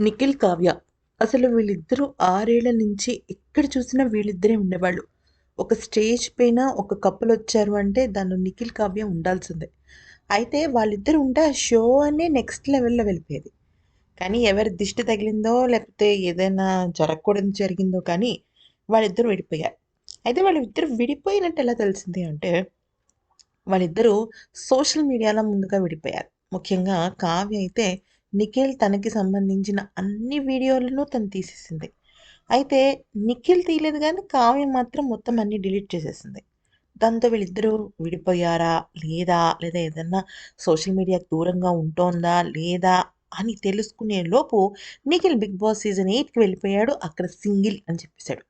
నిఖిల్ కావ్య. అసలు వీళ్ళిద్దరూ ఆరేళ్ళ నుంచి ఎక్కడ చూసినా వీళ్ళిద్దరే ఉండేవాళ్ళు. ఒక స్టేజ్ పైన ఒక కప్పులు వచ్చారు అంటే దానిలో నిఖిల్ కావ్య ఉండాల్సిందే. అయితే వాళ్ళిద్దరు ఉంటే ఆ షో అనే నెక్స్ట్ లెవెల్లో వెళ్ళిపోయేది. కానీ ఎవరి దిష్టి తగిలిందో లేకపోతే ఏదైనా జరగకూడదు జరిగిందో కానీ వాళ్ళిద్దరూ విడిపోయారు. అయితే వాళ్ళిద్దరు విడిపోయినట్టు ఎలా తెలిసింది అంటే వాళ్ళిద్దరూ సోషల్ మీడియాలో ముందుగా విడిపోయారు. ముఖ్యంగా కావ్య అయితే నిఖిల్ తనకి సంబంధించిన అన్ని వీడియోలను తను తీసేసింది. అయితే నిఖిల్ తీయలేదు కానీ కావ్య మాత్రం మొత్తం అన్ని డిలీట్ చేసేసింది. దాంతో వీళ్ళిద్దరూ విడిపోయారా? లేదా? లేదా ఏదన్నా సోషల్ మీడియాకి దూరంగా ఉంటోందా? లేదా? అని తెలుసుకునే లోపు నిఖిల్ బిగ్ బాస్ సీజన్ ఎయిట్కి వెళ్ళిపోయాడు. అక్కడ సింగిల్ అని చెప్పేశాడు.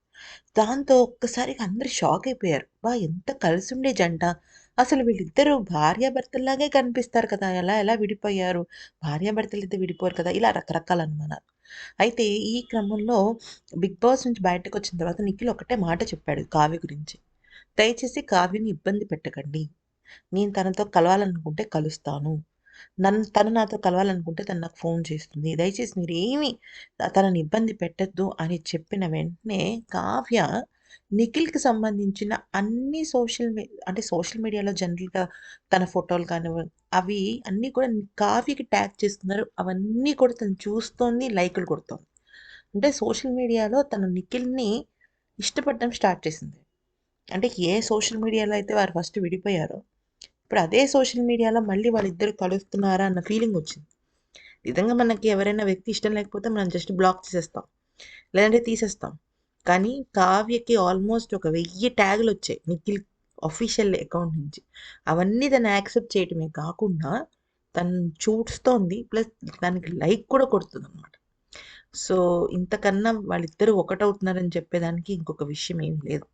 దాంతో ఒక్కసారిగా అందరు షాక్ అయిపోయారు. బా ఎంత కలిసి ఉండే జంట. అసలు వీళ్ళిద్దరూ భార్యాభర్తల్లాగే కనిపిస్తారు కదా! ఎలా ఎలా విడిపోయారు? భార్యాభర్తలు అయితే విడిపోరు కదా! ఇలా రకరకాల అనుమానాలు అయితే ఈ క్రమంలో బిగ్ బాస్ నుంచి బయటకు వచ్చిన తర్వాత నిఖిల్ ఒకటే మాట చెప్పాడు కావ్య గురించి. దయచేసి కావ్యని ఇబ్బంది పెట్టకండి. నేను తనతో కలవాలనుకుంటే కలుస్తాను. నన్ను తను నాతో కలవాలనుకుంటే తను నాకు ఫోన్ చేస్తుంది. దయచేసి మీరు ఏమి తనని ఇబ్బంది పెట్టద్దు అని చెప్పిన వెంటనే కావ్య నిఖిల్కి సంబంధించిన అన్ని సోషల్ మీ అంటే సోషల్ మీడియాలో జనరల్గా తన ఫోటోలు కానివ్వండి అవి అన్నీ కూడా కావ్యకి ట్యాగ్ చేస్తున్నారు అవన్నీ కూడా తను చూస్తోంది లైకులు కొడుతోంది. అంటే సోషల్ మీడియాలో తను నిఖిల్ని ఇష్టపడడం స్టార్ట్ చేసింది. అంటే ఏ సోషల్ మీడియాలో అయితే వారు ఫస్ట్ విడిపోయారో ఇప్పుడు అదే సోషల్ మీడియాలో మళ్ళీ వాళ్ళిద్దరు కలుస్తున్నారా అన్న ఫీలింగ్ వచ్చింది. నిజంగా మనకి ఎవరైనా వ్యక్తి ఇష్టం లేకపోతే మనం జస్ట్ బ్లాక్ చేసేస్తాం. లేదంటే తీసేస్తాం. కానీ కావ్యకి ఆల్మోస్ట్ ఒక వెయ్యి ట్యాగులు వచ్చాయి నిఖిల్ అఫీషియల్ అకౌంట్ నుంచి. అవన్నీ తను యాక్సెప్ట్ చేయటమే కాకుండా తను చూస్తోంది ప్లస్ దానికి లైక్ కూడా కొడుతుంది అనమాట సో ఇంతకన్నా వాళ్ళిద్దరూ ఒకటవుతున్నారని చెప్పేదానికి ఇంకొక విషయం ఏం లేదు.